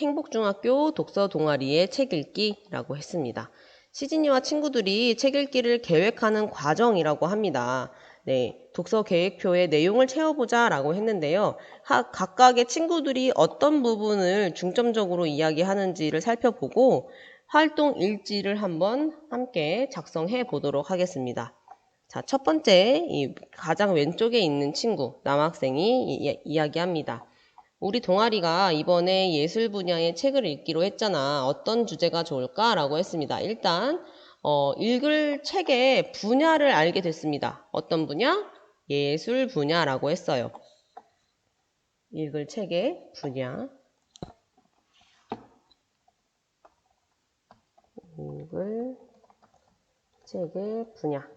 행복중학교 독서 동아리의 책 읽기라고 했습니다. 시진이와 친구들이 책 읽기를 계획하는 과정이라고 합니다. 네, 독서 계획표에 내용을 채워보자 라고 했는데요. 하- 각각의 친구들이 어떤 부분을 중점적으로 이야기하는지를 살펴보고 활동 일지를 한번 함께 작성해 보도록 하겠습니다. 자, 첫 번째, 이 가장 왼쪽에 있는 친구, 남학생이 이- 이야기합니다. 우리 동아리가 이번에 예술 분야의 책을 읽기로 했잖아. 어떤 주제가 좋을까라고 했습니다. 일단 어, 읽을 책의 분야를 알게 됐습니다. 어떤 분야? 예술 분야라고 했어요. 읽을 책의 분야. 읽을 책의 분야를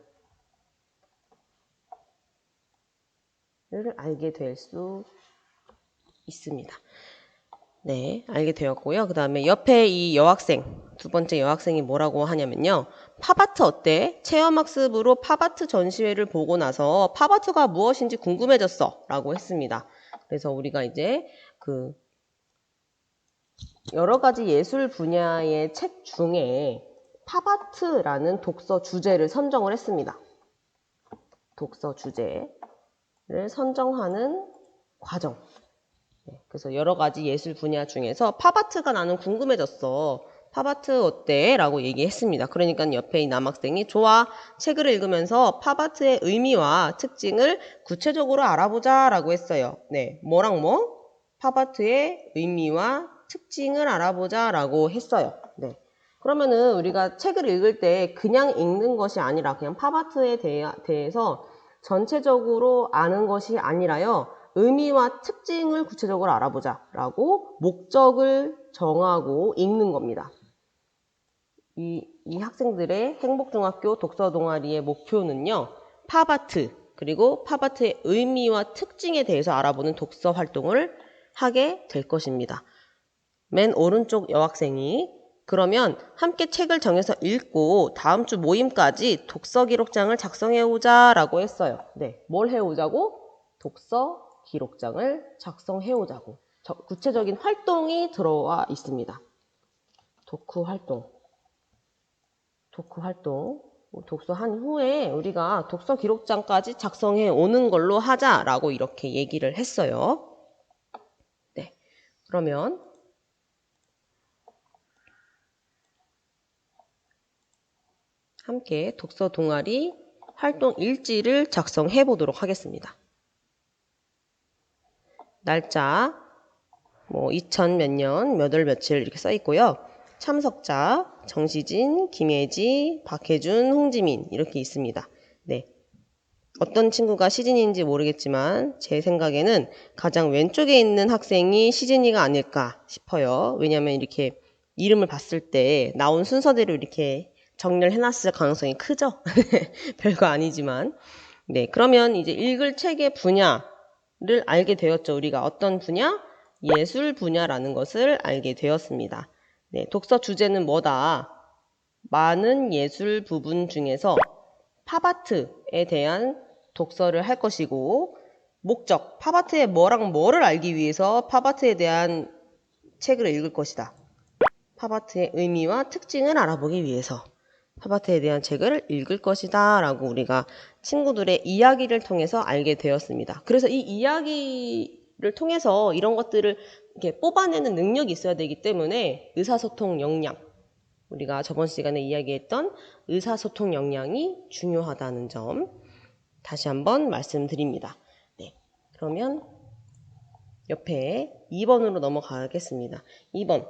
알게 될 수 있습니다. 네, 알게 되었고요. 그 다음에 옆에 이 여학생, 두 번째 여학생이 뭐라고 하냐면요. 팝아트 어때? 체험학습으로 팝아트 전시회를 보고 나서 팝아트가 무엇인지 궁금해졌어. 라고 했습니다. 그래서 우리가 이제 그 여러 가지 예술 분야의 책 중에 팝아트라는 독서 주제를 선정을 했습니다. 독서 주제를 선정하는 과정. 네, 그래서 여러 가지 예술 분야 중에서 팝아트가 나는 궁금해졌어. 팝아트 어때? 라고 얘기했습니다. 그러니까 옆에 이 남학생이 좋아. 책을 읽으면서 팝아트의 의미와 특징을 구체적으로 알아보자 라고 했어요. 네. 뭐랑 뭐? 팝아트의 의미와 특징을 알아보자 라고 했어요. 네. 그러면은 우리가 책을 읽을 때 그냥 읽는 것이 아니라 그냥 팝아트에 대해, 대해서 전체적으로 아는 것이 아니라요. 의미와 특징을 구체적으로 알아보자 라고 목적을 정하고 읽는 겁니다. 이, 이 학생들의 행복중학교 독서 동아리의 목표는요. 팝아트 그리고 팝아트의 의미와 특징에 대해서 알아보는 독서 활동을 하게 될 것입니다. 맨 오른쪽 여학생이 그러면 함께 책을 정해서 읽고 다음 주 모임까지 독서 기록장을 작성해 오자 라고 했어요. 네. 뭘 해오자고? 독서 기록장을 작성해 오자고. 저- 구체적인 활동이 들어와 있습니다. 독후 활동. 독후 활동. 독서한 후에 우리가 독서 기록장까지 작성해 오는 걸로 하자라고 이렇게 얘기를 했어요. 네. 그러면 함께 독서 동아리 활동 일지를 작성해 보도록 하겠습니다. 날짜, 뭐, 2000 몇 년, 몇 월 며칠 이렇게 써 있고요. 참석자, 정시진, 김혜지, 박혜준, 홍지민 이렇게 있습니다. 네. 어떤 친구가 시진인지 모르겠지만 제 생각에는 가장 왼쪽에 있는 학생이 시진이가 아닐까 싶어요. 왜냐하면 이렇게 이름을 봤을 때 나온 순서대로 이렇게 정리를 해놨을 가능성이 크죠? 별거 아니지만. 네, 그러면 이제 읽을 책의 분야 를 알게 되었죠. 우리가 어떤 분야? 예술 분야라는 것을 알게 되었습니다. 네, 독서 주제는 뭐다? 많은 예술 부분 중에서 팝아트에 대한 독서를 할 것이고, 목적, 팝아트의 뭐랑 뭐를 알기 위해서 팝아트에 대한 책을 읽을 것이다. 팝아트의 의미와 특징을 알아보기 위해서 팝아트에 대한 책을 읽을 것이다 라고 우리가 친구들의 이야기를 통해서 알게 되었습니다. 그래서 이 이야기를 통해서 이런 것들을 이렇게 뽑아내는 능력이 있어야 되기 때문에 의사소통 역량 우리가 저번 시간에 이야기했던 의사소통 역량이 중요하다는 점 다시 한번 말씀드립니다. 네. 그러면 옆에 2번으로 넘어가겠습니다. 2번.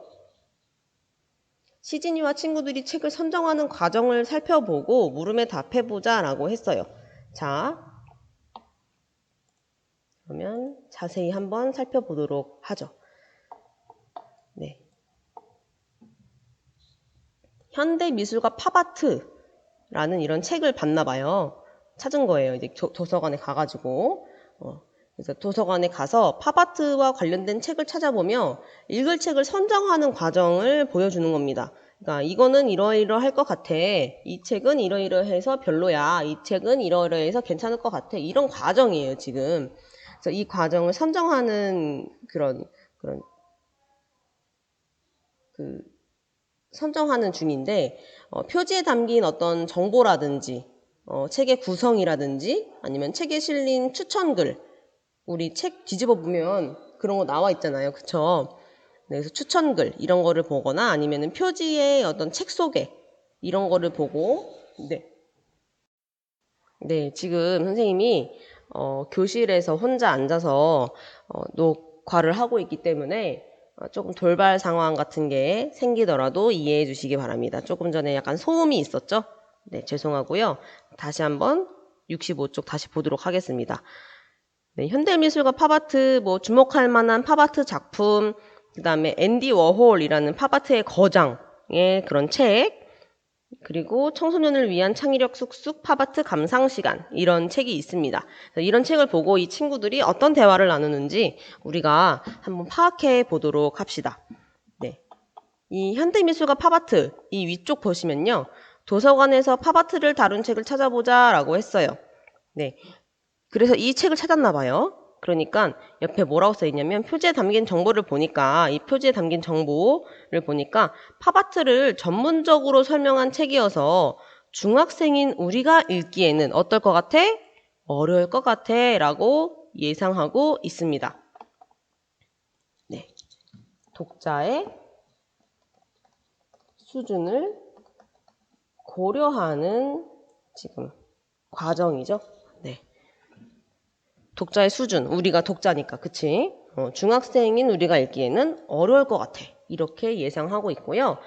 시진이와 친구들이 책을 선정하는 과정을 살펴보고 물음에 답해보자 라고 했어요. 자, 그러면 자세히 한번 살펴보도록 하죠. 네. 현대 미술과 팝아트라는 이런 책을 봤나 봐요. 찾은 거예요. 이제 조- 도서관에 가가지고. 어, 그래서 도서관에 가서 팝아트와 관련된 책을 찾아보며 읽을 책을 선정하는 과정을 보여주는 겁니다. 그러니까 이거는 이러이러할 것 같아. 이 책은 이러이러해서 별로야. 이 책은 이러이러해서 괜찮을 것 같아. 이런 과정이에요, 지금. 그래서 이 과정을 선정하는 그런 그런 그 선정하는 중인데 어, 표지에 담긴 어떤 정보라든지 어, 책의 구성이라든지 아니면 책에 실린 추천글 우리 책 뒤집어 보면 그런 거 나와 있잖아요. 그쵸? 네, 그래서 추천글 이런 거를 보거나 아니면은 표지의 어떤 책 소개 이런 거를 보고 네. 네, 지금 선생님이 어, 교실에서 혼자 앉아서 어, 녹화를 하고 있기 때문에 어, 조금 돌발 상황 같은 게 생기더라도 이해해 주시기 바랍니다. 조금 전에 약간 소음이 있었죠? 네, 죄송하고요. 다시 한번 65쪽 다시 보도록 하겠습니다. 네, 현대미술과 팝아트, 뭐 주목할 만한 팝아트 작품, 그 다음에 앤디 워홀이라는 팝아트의 거장의 그런 책, 그리고 청소년을 위한 창의력 쑥쑥 팝아트 감상 시간 이런 책이 있습니다. 이런 책을 보고 이 친구들이 어떤 대화를 나누는지 우리가 한번 파악해 보도록 합시다. 네. 이 현대미술과 팝아트 이 위쪽 보시면요. 도서관에서 팝아트를 다룬 책을 찾아보자라고 했어요. 네. 그래서 이 책을 찾았나 봐요. 그러니까 옆에 뭐라고 써 있냐면 표지에 담긴 정보를 보니까 이 표지에 담긴 정보를 보니까 팝아트를 전문적으로 설명한 책이어서 중학생인 우리가 읽기에는 어떨 것 같아? 어려울 것 같아 라고 예상하고 있습니다. 네. 독자의 수준을 고려하는 지금 과정이죠. 네. 독자의 수준, 우리가 독자니까, 그치? 어, 중학생인 우리가 읽기에는 어려울 것 같아. 이렇게 예상하고 있고요.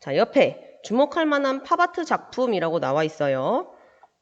자, 옆에 주목할 만한 팝아트 작품이라고 나와 있어요.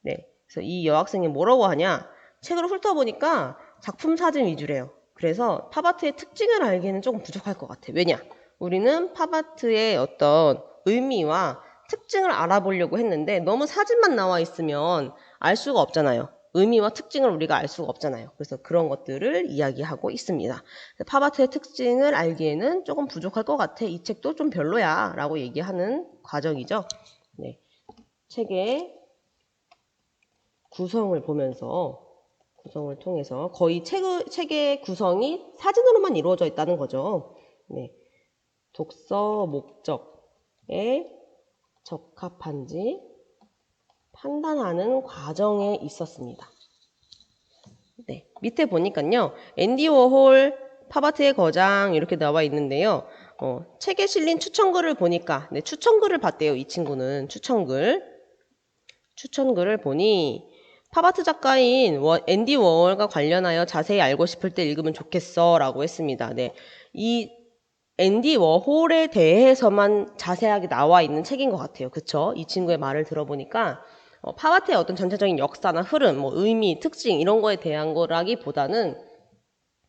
네. 그래서 이 여학생이 뭐라고 하냐? 책을 훑어보니까 작품 사진 위주래요. 그래서 팝아트의 특징을 알기에는 조금 부족할 것 같아. 왜냐? 우리는 팝아트의 어떤 의미와 특징을 알아보려고 했는데 너무 사진만 나와 있으면 알 수가 없잖아요. 의미와 특징을 우리가 알 수가 없잖아요. 그래서 그런 것들을 이야기하고 있습니다. 팝아트의 특징을 알기에는 조금 부족할 것 같아. 이 책도 좀 별로야. 라고 얘기하는 과정이죠. 네. 책의 구성을 보면서 구성을 통해서 거의 책, 책의 구성이 사진으로만 이루어져 있다는 거죠. 네. 독서 목적에 적합한지 판단하는 과정에 있었습니다. 네, 밑에 보니까요. 앤디 워홀 팝아트의 거장 이렇게 나와 있는데요. 어, 책에 실린 추천글을 보니까 네, 추천글을 봤대요. 이 친구는 추천글. 추천글을 보니 팝아트 작가인 워, 앤디 워홀과 관련하여 자세히 알고 싶을 때 읽으면 좋겠어 라고 했습니다. 네, 이 앤디 워홀에 대해서만 자세하게 나와 있는 책인 것 같아요. 그쵸? 이 친구의 말을 들어보니까 어, 팝아트의 어떤 전체적인 역사나 흐름, 뭐 의미, 특징 이런 거에 대한 거라기보다는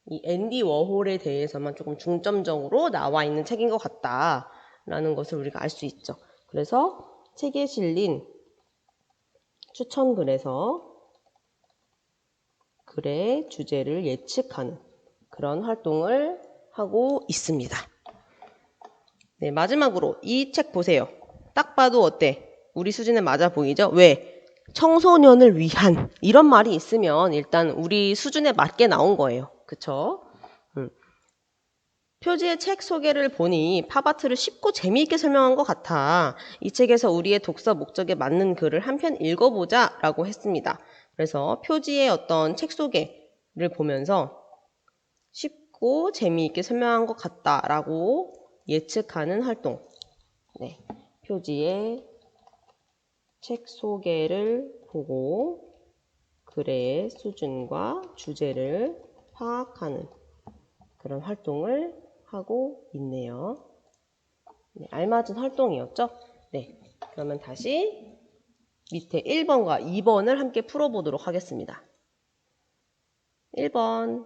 이 앤디 워홀에 대해서만 조금 중점적으로 나와 있는 책인 것 같다라는 것을 우리가 알 수 있죠. 그래서 책에 실린 추천글에서 글의 주제를 예측하는 그런 활동을 하고 있습니다. 네, 마지막으로 이 책 보세요. 딱 봐도 어때? 우리 수준에 맞아 보이죠? 왜? 청소년을 위한 이런 말이 있으면 일단 우리 수준에 맞게 나온 거예요. 그쵸? 음. 표지의 책 소개를 보니 팝아트를 쉽고 재미있게 설명한 것 같아. 이 책에서 우리의 독서 목적에 맞는 글을 한 편 읽어보자 라고 했습니다. 그래서 표지의 어떤 책 소개를 보면서 쉽고 재미있게 설명한 것 같다 라고 예측하는 활동. 네. 표지의 책 소개를 보고 글의 수준과 주제를 파악하는 그런 활동을 하고 있네요. 네, 알맞은 활동이었죠? 네. 그러면 다시 밑에 1번과 2번을 함께 풀어보도록 하겠습니다. 1번.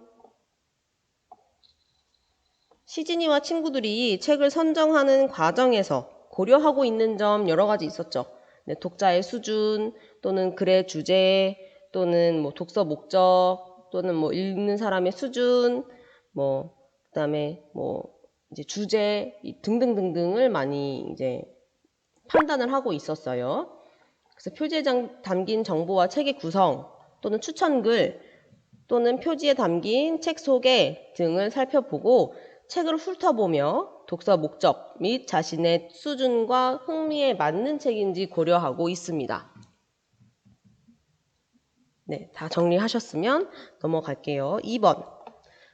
시진이와 친구들이 책을 선정하는 과정에서 고려하고 있는 점 여러 가지 있었죠. 네, 독자의 수준 또는 글의 주제 또는 뭐 독서 목적 또는 뭐 읽는 사람의 수준 뭐 그다음에 뭐 이제 주제 등등등등을 많이 이제 판단을 하고 있었어요. 그래서 표지에 담긴 정보와 책의 구성 또는 추천글 또는 표지에 담긴 책 소개 등을 살펴보고 책을 훑어보며 독서 목적 및 자신의 수준과 흥미에 맞는 책인지 고려하고 있습니다. 네, 다 정리하셨으면 넘어갈게요. 2번.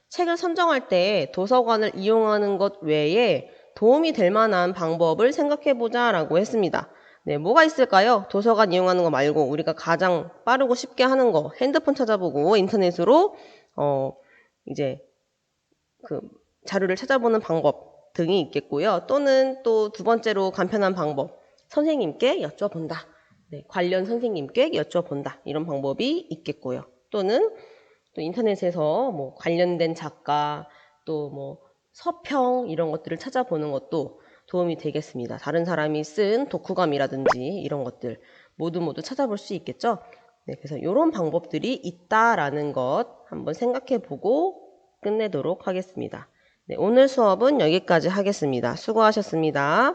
책을 선정할 때 도서관을 이용하는 것 외에 도움이 될 만한 방법을 생각해 보자 라고 했습니다. 네, 뭐가 있을까요? 도서관 이용하는 거 말고 우리가 가장 빠르고 쉽게 하는 거 핸드폰 찾아보고 인터넷으로 어 이제 그 자료를 찾아보는 방법 등이 있겠고요. 또는 또 두 번째로 간편한 방법 선생님께 여쭤본다. 네, 관련 선생님께 여쭤본다. 이런 방법이 있겠고요. 또는 또 인터넷에서 뭐 관련된 작가 또 뭐 서평 이런 것들을 찾아보는 것도 도움이 되겠습니다. 다른 사람이 쓴 독후감이라든지 이런 것들 모두 모두 찾아볼 수 있겠죠. 네, 그래서 이런 방법들이 있다라는 것 한번 생각해 보고 끝내도록 하겠습니다. 네, 오늘 수업은 여기까지 하겠습니다. 수고하셨습니다.